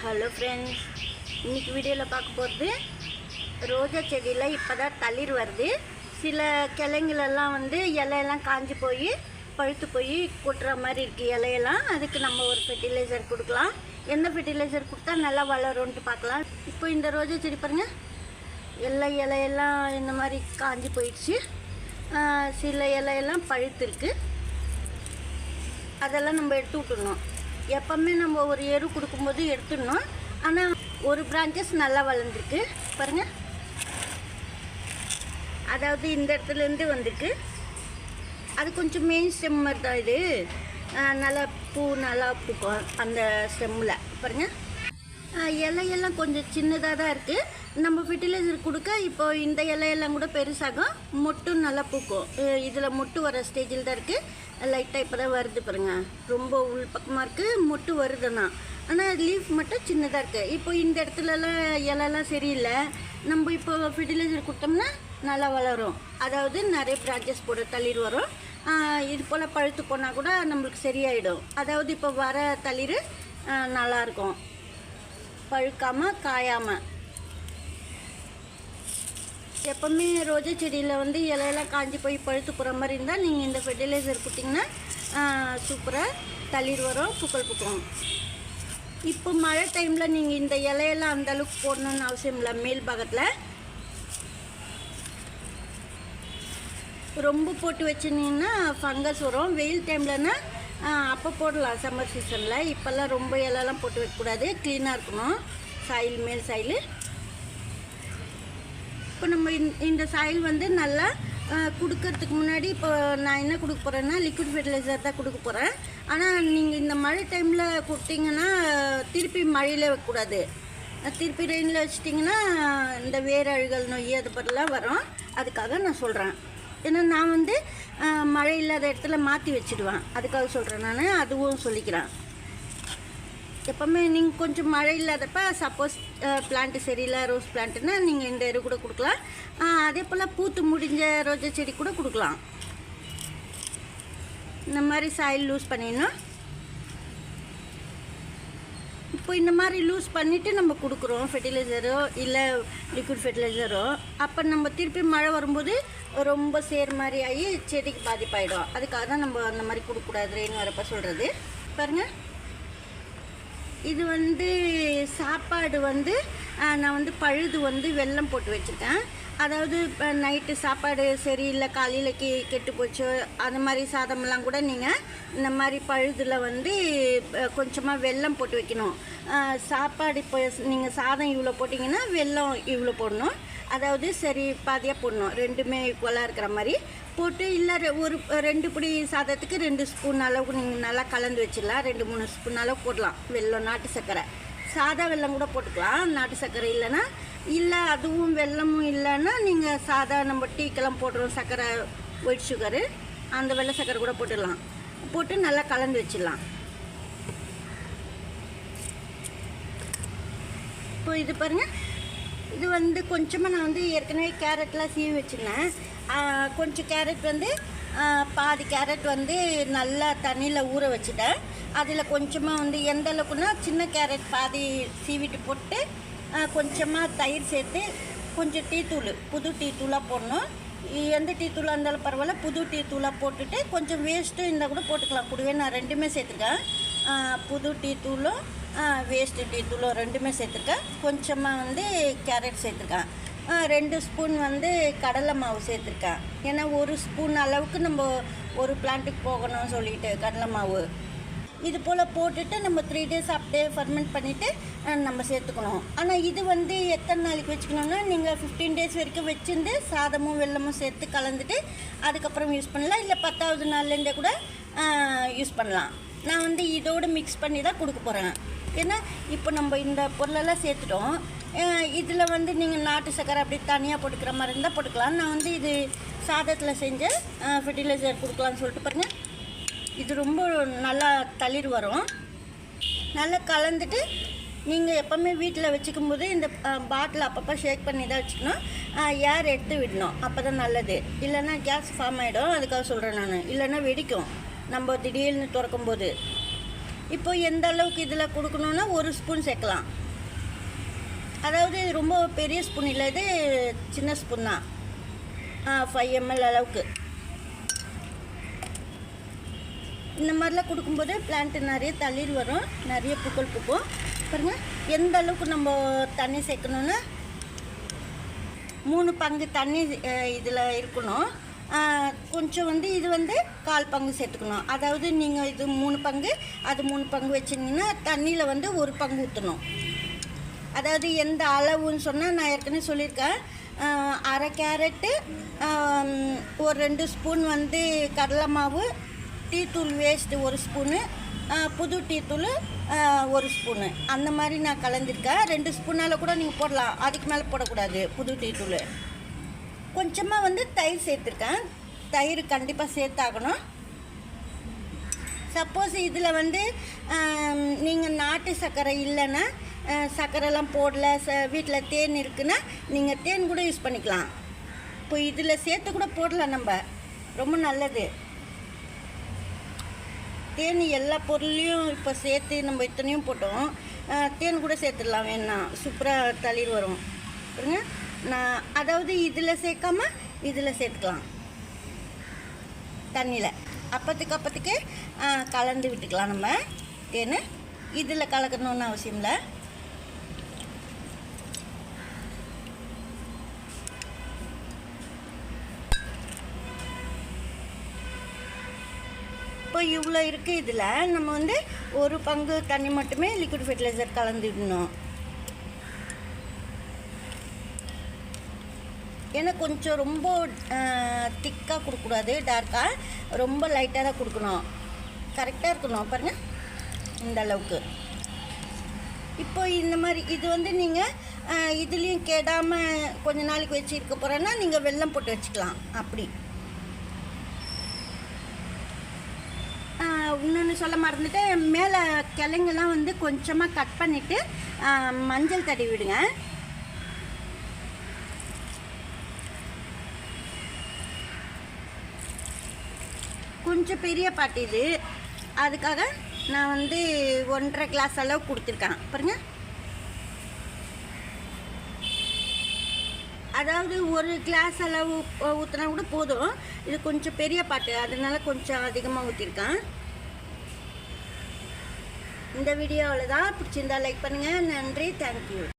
Hello friends இன்றைக்கி வீடியோவில் பார்க்க போகிறது ரோஜா செடியில் இப்போ தான் தளிர் வருது. சில கிளைங்களெல்லாம் வந்து இலையெல்லாம் காஞ்சி போய் பழுத்து போய் கொட்டுற மாதிரி இருக்குது இலையெல்லாம். அதுக்கு நம்ம ஒரு ஃபெர்டிலைசர் கொடுக்கலாம். எந்த ஃபெர்டிலைசர் கொடுத்தா நல்லா வளரும்ன்ட்டு பார்க்கலாம். இப்போ இந்த ரோஜா செடி பாருங்கள் எல்லா இலையெல்லாம் இந்த மாதிரி காஞ்சி போயிடுச்சு. சில இலையெல்லாம் பழுத்துருக்கு அதெல்லாம் நம்ம எடுத்து விட்டுணும் எப்போவுமே நம்ம ஒரு எரு கொடுக்கும்போது எடுத்துடணும். ஆனால் ஒரு பிரான்ச்சஸ் நல்லா வளர்ந்துருக்கு. பாருங்கள் அதாவது இந்த இடத்துலேருந்து வந்திருக்கு. அது கொஞ்சம் மெயின் ஸ்டெம் மாதிரி தான் இது. நல்லா பூ நல்லா பூக்கும் அந்த ஸ்டெம்மில் பாருங்கள் இலையெல்லாம் கொஞ்சம் சின்னதாக தான் இருக்குது நம்ம ஃபெர்டிலைசர் கொடுக்க இப்போ இந்த இலையெல்லாம் கூட பெருசாகும். மொட்டும் நல்லா பூக்கும். இதில் மொட்டு வர ஸ்டேஜில் தான் இருக்குது லைட்டாக இப்போ தான் வருது பாருங்க. ரொம்ப உள் பக்கமாக இருக்குது மொட்டு வருதுண்ணா ஆனால் லீஃப் மட்டும் சின்னதாக இருக்குது இப்போ இந்த இடத்துலலாம் இலைலாம் சரியில்லை. நம்ம இப்போ ஃபெர்டிலைசர் கொடுத்தோம்னா நல்லா வளரும். அதாவது நிறைய பிரான்ச்சஸ் போட தளிர் வரும். இது போல் பழுத்து போனால் கூட நம்மளுக்கு சரியாயிடும். அதாவது இப்போ வர தளிர் நல்லாயிருக்கும் பழுக்காமல் காயாமல் எப்போவுமே ரோஜா செடியில் வந்து இலையெல்லாம் காஞ்சி போய் பழுத்து போகிற மாதிரி இருந்தால் நீங்கள் இந்த ஃபெர்டிலைசர் கொடுத்தீங்கன்னா சூப்பராக தளிர் வரும் பூக்கள் பூக்கும். இப்போ மழை டைமில் நீங்கள் இந்த இலையெல்லாம் அந்தளவுக்கு போடணுன்னு போடணும்னு அவசியம் இல்லை. மேல் பாகத்தில் ரொம்ப போட்டு வச்சுருந்தீங்கன்னா ஃபங்கஸ் வரும். வெயில் டைம்லன்னா அப்போ போடலாம் சம்மர் சீசனில் இப்போல்லாம் ரொம்ப இலையெல்லாம் போட்டு வைக்கக்கூடாது. க்ளீனாக இருக்கணும். சாயில் மேல் சாயில் இப்போ நம்ம இந்த- இந்த சாயில் வந்து நல்லா கொடுக்கறதுக்கு முன்னாடி இப்போ நான் என்ன கொடுக்க போகிறேன்னா லிக்விட் ஃபெர்டிலைசர் தான் கொடுக்க போகிறேன் ஆனால் நீங்கள் இந்த மழை டைமில் கொடுத்தீங்கன்னா திருப்பி மழையில் வைக்கக்கூடாது. திருப்பி ரெயினில் வச்சிட்டிங்கன்னா இந்த வேரழுகல் நோய் அது மாதிரிலாம் வரும். அதுக்காக நான் சொல்கிறேன் ஏன்னா நான் வந்து மழை இல்லாத இடத்துல மாற்றி வச்சிடுவேன். அதுக்காக சொல்கிறேன் நான் அதுவும் சொல்லிக்கிறேன். எப்போவுமே நீங்கள் கொஞ்சம் மழை இல்லாதப்ப சப்போஸ் பிளான்ட்டு சரியில்லை ரோஸ் பிளான்ட்டுன்னா நீங்கள் இந்த எரு கூட கொடுக்கலாம். அதே போல் பூத்து முடிஞ்ச ரோஜா செடி கூட கொடுக்கலாம். இந்த மாதிரி சாயில் லூஸ் பண்ணிடணும். இப்போ இந்த மாதிரி லூஸ் பண்ணிவிட்டு நம்ம கொடுக்குறோம் ஃபெர்டிலைசரோ இல்லை லிக்விட் ஃபெர்டிலைசரோ அப்போ நம்ம திருப்பி மழை வரும்போது ரொம்ப சேர் மாதிரி ஆகி செடிக்கு பாதிப்பாயிடும். அதுக்காக தான் நம்ம அந்த மாதிரி கொடுக்கக்கூடாது ரெயின் வரப்போ சொல்கிறது பாருங்கள் இது வந்து சாப்பாடு வந்து நான் வந்து பழுது வந்து வெல்லம் போட்டு வச்சுட்டேன். அதாவது இப்போ நைட்டு சாப்பாடு சரியில்லை காலையிலக்கு கெட்டு போச்சு அந்த மாதிரி சாதமெல்லாம் கூட நீங்கள் இந்த மாதிரி பழுதில் வந்து கொஞ்சமாக வெல்லம் போட்டு வைக்கணும். சாப்பாடு இப்போ நீங்கள் சாதம் இவ்வளோ போட்டிங்கன்னா வெல்லம் இவ்வளோ போடணும். அதாவது சரி பாதியாக போடணும். ரெண்டுமே ஈக்குவலாக இருக்கிற மாதிரி போட்டு இல்லை ரெ- ஒரு ரெண்டு பிடி சாதத்துக்கு ரெண்டு ஸ்பூன் அளவுக்கு நீங்கள் நல்லா கலந்து வச்சிடலாம். ரெண்டு மூணு ஸ்பூன் அளவு போடலாம். வெள்ளம் நாட்டு சர்க்கரை. சாதா வெல்லம் கூட போட்டுக்கலாம். நாட்டு சர்க்கரை இல்லைன்னா இல்லை அதுவும் வெல்லமும் இல்லைன்னா நீங்கள் சாதா நம்ம டீக்கெல்லாம் போடுறோம் சர்க்கரை ஒயிட் சுகரு அந்த வெள்ளை சர்க்கரை கூட போட்டுடலாம். போட்டு நல்லா கலந்து வச்சிடலாம். இப்போ இது பாருங்கள் இது வந்து கொஞ்சமாக நான் வந்து ஏற்கனவே கேரட்லாம் சீவி வச்சுருந்தேன். கொஞ்சம் கேரட் வந்து பாதி கேரட் வந்து நல்லா தண்ணியில் ஊற வச்சுட்டேன். அதில் கொஞ்சமாக வந்து எந்த அளவுக்குன்னா சின்ன கேரட் பாதி சீவிட்டு போட்டு கொஞ்சமாக தயிர் சேர்த்து கொஞ்சம் டீத்தூள் புது டீ தூளாக போடணும். எந்த டீ தூளாக இருந்தாலும் பரவாயில்ல புது டீ தூளாக போட்டுட்டு கொஞ்சம் வேஸ்ட்டும் இருந்தால் கூட போட்டுக்கலாம். கூடவே நான் ரெண்டுமே சேர்த்துருக்கேன். புது டீ தூளும் வேஸ்ட்டு டீ தூளும் ரெண்டுமே சேர்த்துருக்கேன். கொஞ்சமாக வந்து கேரட் சேர்த்துருக்கேன். ரெண்டு ஸ்பூன் வந்து கடலை மாவு சேர்த்துருக்கேன். ஏன்னா ஒரு ஸ்பூன் அளவுக்கு நம்ம ஒரு பிளான்ட்டுக்கு போகணும்னு சொல்லிட்டு கடலை மாவு. இது போல் போட்டுட்டு நம்ம த்ரீ டேஸ் அப்படியே ஃபர்மெண்ட் பண்ணிவிட்டு நம்ம சேர்த்துக்கணும். ஆனால் இது வந்து எத்தனை நாளைக்கு வச்சுக்கணும்னா நீங்கள் ஃபிஃப்டீன் டேஸ் வரைக்கும் வச்சுருந்து சாதமும் வெள்ளமும் சேர்த்து கலந்துட்டு அதுக்கப்புறம் யூஸ் பண்ணலாம். இல்லை பத்தாவது நாள்லேருந்தே கூட யூஸ் பண்ணலாம். நான் வந்து இதோடு மிக்ஸ் பண்ணி தான் கொடுக்க போகிறேன் ஏன்னா இப்போ நம்ம இந்த பொருளெல்லாம் சேர்த்துட்டோம். இதில் வந்து நீங்கள் நாட்டு சக்கரை அப்படி தனியாக போட்டுக்கிற மாதிரி இருந்தால் போட்டுக்கலாம். நான் வந்து இது சாதத்தில் செஞ்ச ஃபெர்டிலைசர் கொடுக்கலான்னு சொல்லிட்டு பாருங்கள் இது ரொம்ப நல்லா தளிர் வரும். நல்லா கலந்துட்டு நீங்கள் எப்போவுமே வீட்டில் வச்சுக்கும் போது இந்த பாட்டில் அப்பப்போ ஷேக் பண்ணி தான் வச்சுக்கணும். ஏர் எடுத்து விடணும். அப்போ தான் நல்லது. இல்லைன்னா கேஸ் ஃபார்ம் ஆகிடும் அதுக்காக சொல்கிறேன் நான். இல்லைன்னா வெடிக்கும். நம்ம திடீர்னு திறக்கும்போது. இப்போ எந்த அளவுக்கு இதில் கொடுக்கணுன்னா ஒரு ஸ்பூன் சேர்க்கலாம். அதாவது இது ரொம்ப பெரிய ஸ்பூன் இல்லை இது சின்ன ஸ்பூன் தான். ஃபைவ் எம்எல் அளவுக்கு. இந்த மாதிரிலாம் கொடுக்கும்போது பிளான்ட் நிறைய தளிர் வரும் நிறைய பூக்கள் பூக்கும். பாருங்கள் எந்த அளவுக்கு நம்ம தண்ணி சேர்க்கணுன்னா மூணு பங்கு தண்ணி இதில் இருக்கணும். கொஞ்சம் வந்து இது வந்து கால் பங்கு சேர்த்துக்கணும். அதாவது நீங்கள் இது மூணு பங்கு அது மூணு பங்கு வச்சிங்கன்னா தண்ணியில் வந்து ஒரு பங்கு ஊற்றணும் அதாவது எந்த அளவுன்னு சொன்னால் நான் ஏற்கனவே சொல்லியிருக்கேன். அரை கேரட்டு ஒரு ரெண்டு ஸ்பூன் வந்து கடலை மாவு டீத்தூள் வேஸ்ட்டு ஒரு ஸ்பூனு புது டீத்தூள் ஒரு ஸ்பூனு. அந்த மாதிரி நான் கலந்துருக்கேன். ரெண்டு ஸ்பூனால் கூட நீங்கள் போடலாம். அதுக்கு மேலே போடக்கூடாது புது டீத்தூள் கொஞ்சமாக வந்து தயிர் சேர்த்துருக்கேன். தயிர் கண்டிப்பாக சேர்த்தாகணும். சப்போஸ் இதில் வந்து நீங்கள் நாட்டு சர்க்கரை இல்லைன்னா சர்க்கரைலாம் போடல ச வீட்டில் தேன் இருக்குன்னா நீங்கள் தேன் கூட யூஸ் பண்ணிக்கலாம். இப்போ இதில் சேர்த்து கூட போடலாம் நம்ம. ரொம்ப நல்லது. தேன் எல்லா பொருளையும் இப்போ சேர்த்து நம்ம இத்தனையும் போட்டோம். தேன் கூட சேர்த்துடலாம். வேணாம். சூப்பராக தளிர் வரும். பாருங்கள் நான் அதாவது இதில் சேர்க்காம இதில் சேர்த்துக்கலாம். தண்ணியில் அப்பத்துக்கு அப்பத்துக்கு கலந்து விட்டுக்கலாம் நம்ம. தேன் இதில் கலக்கணும்னு அவசியம் இல்லை. இப்போ இவ்வளோ இருக்குது இதில். நம்ம வந்து ஒரு பங்கு தண்ணி மட்டுமே லிக்விட் ஃபெர்டிலைசர் கலந்துடணும் ஏன்னா கொஞ்சம் ரொம்ப திக்காக கொடுக்கக்கூடாது டார்க்காக ரொம்ப லைட்டாக தான் கொடுக்கணும். கரெக்டாக இருக்கணும் பாருங்கள் இந்த அளவுக்கு. இப்போ இந்த மாதிரி இது வந்து நீங்கள் இதுலேயும் கெடாமல் கொஞ்ச நாளைக்கு வச்சுருக்க போகிறேன்னா நீங்கள் வெள்ளம் போட்டு வச்சுக்கலாம். அப்படி. இன்னொன்று சொல்ல மறந்துட்டு மேலே கிழங்கெல்லாம் வந்து கொஞ்சமாக கட் பண்ணிவிட்டு மஞ்சள் தடவி விடுங்க. கொஞ்சம் பெரிய பாட்டு இது. அதுக்காக நான் வந்து ஒன்றரை கிளாஸ் அளவு கொடுத்துருக்கேன். பாருங்க. அதாவது ஒரு கிளாஸ் அளவு ஊற்றினா கூட போதும். இது கொஞ்சம் பெரிய பாட்டு. அதனால கொஞ்சம் அதிகமாக ஊற்றிருக்கேன் இந்த வீடியோ அவ்வளோதான் பிடிச்சிருந்தா லைக் பண்ணுங்கள் நன்றி. தேங்க்யூ